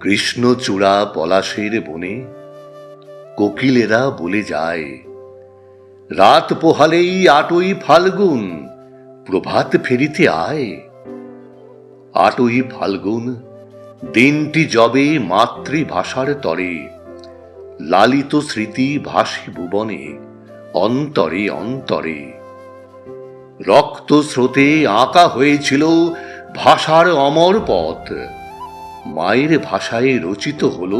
কৃষ্ণচূড়া পলাশের বনে, কোকিলেরা বলে যায়, রাত পোহালেই আটই ফাল্গুন, প্রভাত ফেরিতে আয়। আটই ফাল্গুন, দিনটি জবে মাতৃভাষার তরে, লালিত স্মৃতি ভাসি ভুবনে, অন্তরে অন্তরে। রক্ত স্রোতে আঁকা হয়েছিল ভাষার অমর পথ। মায়ের ভাষায় রচিত হল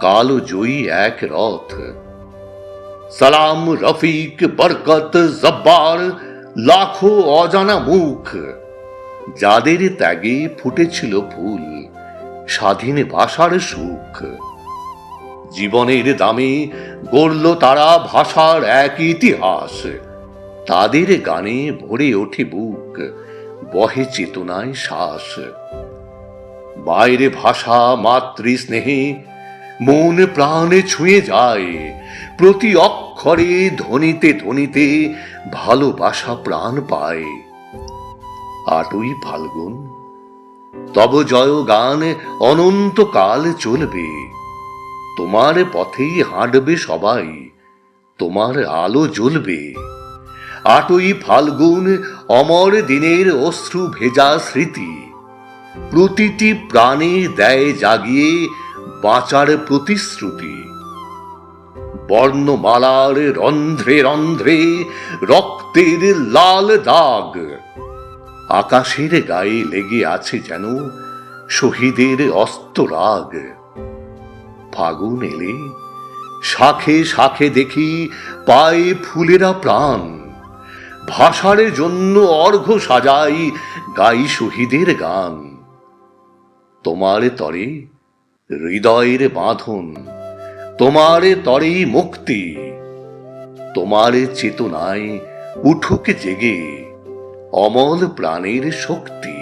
কালো জয়ী এক রথ। সালাম রফিক, বরকত, জব্বার, লাখো অজানা মুখ। যাদের ত্যাগে ফুটেছিল ফুল, স্বাধীন ভাষার সুখ। জীবনের দামে গড়ল তারা ভাষার এক ইতিহাস। তাদের গানে ভরে ওঠে বুক, বহে চেতনায় শ্বাস। বাইরে ভাষা মাতৃ স্নেহে মন প্রাণে ছুঁয়ে যায়। প্রতি অক্ষরে ধ্বনিতে ধ্বনিতে ভালোবাসা প্রাণ পায়। আটই ফাল্গুন, তব জয় গান অনন্তকাল চলবে। তোমার পথেই হাঁটবে সবাই, তোমার আলো জ্বলবে। আটই ফাল্গুন, অমর দিনের অশ্রু ভেজা স্মৃতি প্রতিটি প্রাণে দেয় জাগিয়ে বাঁচার প্রতিশ্রুতি। বর্ণমালার রন্ধ্রে রন্ধ্রে, রক্তের লাল দাগ। আকাশের গায়ে লেগে আছে যেন শহীদের অস্তরাগ ফাগুন এলে শাখে শাখে দেখি পায়ে ফুলেরা প্রাণ। ভাষার জন্য অর্ঘ্য সাজাই গাই শহীদের গান। তোমার তরে হৃদয়ের বাঁধন তোমারে তরে মুক্তি। তোমার চেতনায় উঠুক জেগে অমল প্রাণের শক্তি।